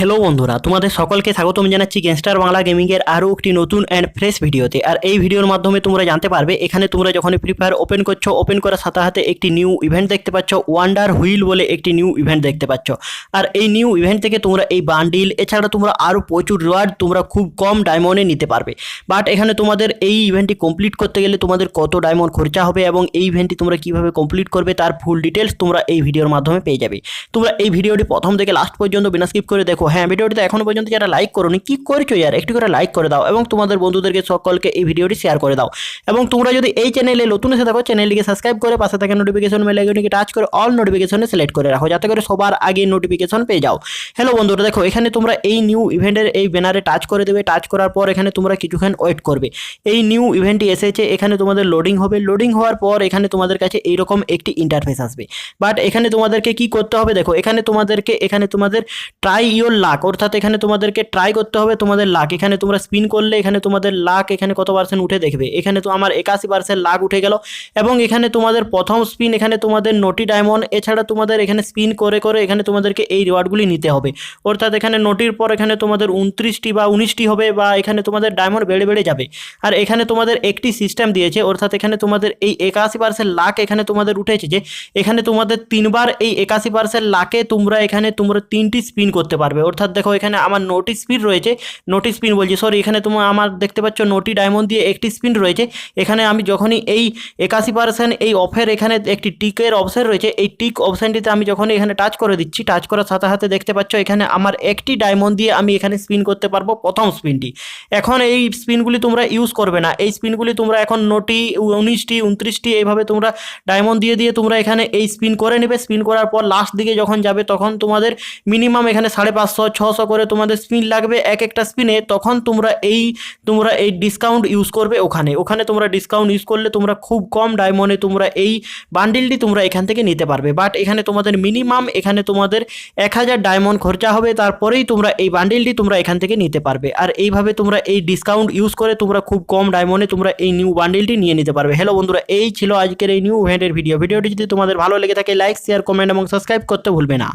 Hello বন্ধুরা, তোমাদের সকলকে স্বাগতম জানাচ্ছি গ্যাংস্টার বাংলা গেমিংয়ের আরও একটি নতুন অ্যান্ড ফ্রেশ ভিডিওতে। আর এই ভিডিওর মাধ্যমে তোমরা জানতে পারবে, এখানে তোমরা যখন ফ্রি ফায়ার ওপেন করছ ওপেন করার সাথে সাথে একটি নিউ ইভেন্ট দেখতে পাচ্ছ ওয়ান্ডার হুইল বলে একটি নিউ ইভেন্ট দেখতে পাচ্ছ। আর এই নিউ ইভেন্ট থেকে তোমরা এই বান্ডিল এছাড়া তোমরা আরও প্রচুর রিওয়ার্ড তোমরা খুব কম ডায়মন্ডে নিতে পারবে। বাট এখানে তোমাদের এই ইভেন্টটি কমপ্লিট করতে গেলে তোমাদের কত ডায়মন্ড খরচা হবে এবং এই ইভেন্টটি তোমরা কীভাবে কমপ্লিট করবে তার ফুল ডিটেলস তোমরা এই ভিডিওর মাধ্যমে পেয়ে যাবে। তোমরা এই ভিডিওটি প্রথম থেকে লাস্ট পর্যন্ত বিনা স্কিপ করে দেখো হ্যাঁ ভিডিওটিতে এখনও পর্যন্ত যারা লাইক করোনি, কি করছ ইয়ার? একটু করে লাইক করে দাও এবং তোমাদের বন্ধুদেরকে, সকলকে এই ভিডিওটি শেয়ার করে দাও। এবং তোমরা যদি এই চ্যানেলে নতুন এসে থাকো চ্যানেলটিকে সাবস্ক্রাইব করে পাশে থাকা নোটিফিকেশন মেল আইকনটিকে টাচ করে অল নোটিফিকেশনে সিলেক্ট করে রাখো, যাতে করে সবার আগে নোটিফিকেশন পেয়ে যাও। হ্যালো বন্ধুরা, দেখো, এখানে তোমরা এই নিউ ইভেন্টের এই ব্যানারে টাচ করে দেবে টাচ করার পর এখানে তোমরা কিছুক্ষণ ওয়েট করবে। এই নিউ ইভেন্টটি এসেছে, এখানে তোমাদের লোডিং হবে লোডিং হওয়ার পর এখানে তোমাদের কাছে এইরকম একটি ইন্টারফেস আসবে। বাট এখানে তোমাদেরকে কি করতে হবে, দেখো, এখানে তোমাদেরকে, এখানে তোমাদের ট্রাই ইয়োর লাক অর্থাৎ এখানে তোমাদেরকে ট্রাই করতে হবে, তোমাদের লাক এখানে তোমরা স্পিন করলে, এখানে তোমাদের লাক এখানে কত পার্সেন্ট উঠে দেখবে। এখানে তো আমার একাশি পার্সেন্ট লাক উঠে গেল। এবং এখানে তোমাদের প্রথম স্পিন এখানে তোমাদের নটি ডায়মন্ড এছাড়া তোমাদের এখানে স্পিন করে করে এখানে তোমাদেরকে এই রিওয়ার্ডগুলি নিতে হবে। অর্থাৎ এখানে নটির পর এখানে তোমাদের উনত্রিশটি বা উনিশটি হবে বা এখানে তোমাদের ডায়মন্ড বেড়ে বেড়ে যাবে। আর এখানে তোমাদের একটি সিস্টেম দিয়েছে, অর্থাৎ এখানে তোমাদের এই একাশি পার্সেন্ট লাখ এখানে তোমাদের উঠেছে যে, এখানে তোমাদের তিনবার এই একাশি পার্সেন্ট লাখে তোমরা এখানে তোমরা তিনটি স্পিন করতে পারবে। অর্থাৎ দেখো এখানে আমার নোটি স্পিন রয়েছে নোটি স্পিন বলছি সরি এখানে তোমার আমার দেখতে পাচ্ছ নোটি ডায়মন্ড দিয়ে একটি স্পিন রয়েছে, এখানে আমি যখনই এই একাশি পার্সেন্ট এই অফের এখানে একটি টিকের অপশন রয়েছে, এই টিক অপশানটিতে আমি যখনই এখানে টাচ করে দিচ্ছি টাচ করার সাথে সাথে দেখতে পাচ্ছ এখানে আমার একটি ডায়মন্ড দিয়ে আমি এখানে স্পিন করতে পারব প্রথম স্পিনটি এখন এই স্পিনগুলি তোমরা ইউজ করবে না, এই স্পিনগুলি তোমরা এখন নোটি উনিশটি উনত্রিশটি এইভাবে তোমরা ডায়মন্ড দিয়ে দিয়ে তোমরা এখানে এই স্পিন করে নেবে স্পিন করার পর লাস্ট দিকে যখন যাবে তখন তোমাদের মিনিমাম এখানে সাড়ে পাঁচশো পাঁচশো ছশো করে তোমাদের স্পিন লাগবে, এক একটা স্পিনে তখন তোমরা এই তোমরা এই ডিসকাউন্ট ইউজ করবে ওখানে। ওখানে তোমরা ডিসকাউন্ট ইউজ করলে তোমরা খুব কম ডায়মন্ডে তোমরা এই বান্ডিলটি তোমরা এখান থেকে নিতে পারবে। বাট এখানে তোমাদের মিনিমাম এখানে তোমাদের এক হাজার ডায়মন্ড খরচা হবে, তারপরেই তোমরা এই বান্ডিলটি তোমরা এখান থেকে নিতে পারবে। আর এইভাবে তোমরা এই ডিসকাউন্ট ইউজ করে তোমরা খুব কম ডায়মন্ডে তোমরা এই নিউ বান্ডিলটি নিয়ে নিতে পারবে। হ্যালো বন্ধুরা, এই ছিল আজকের এই নিউ ইভেন্টের ভিডিও ভিডিওটি যদি তোমাদের ভালো লেগে থাকে লাইক শেয়ার কমেন্ট এবং সাবস্ক্রাইব করতে ভুলবে না।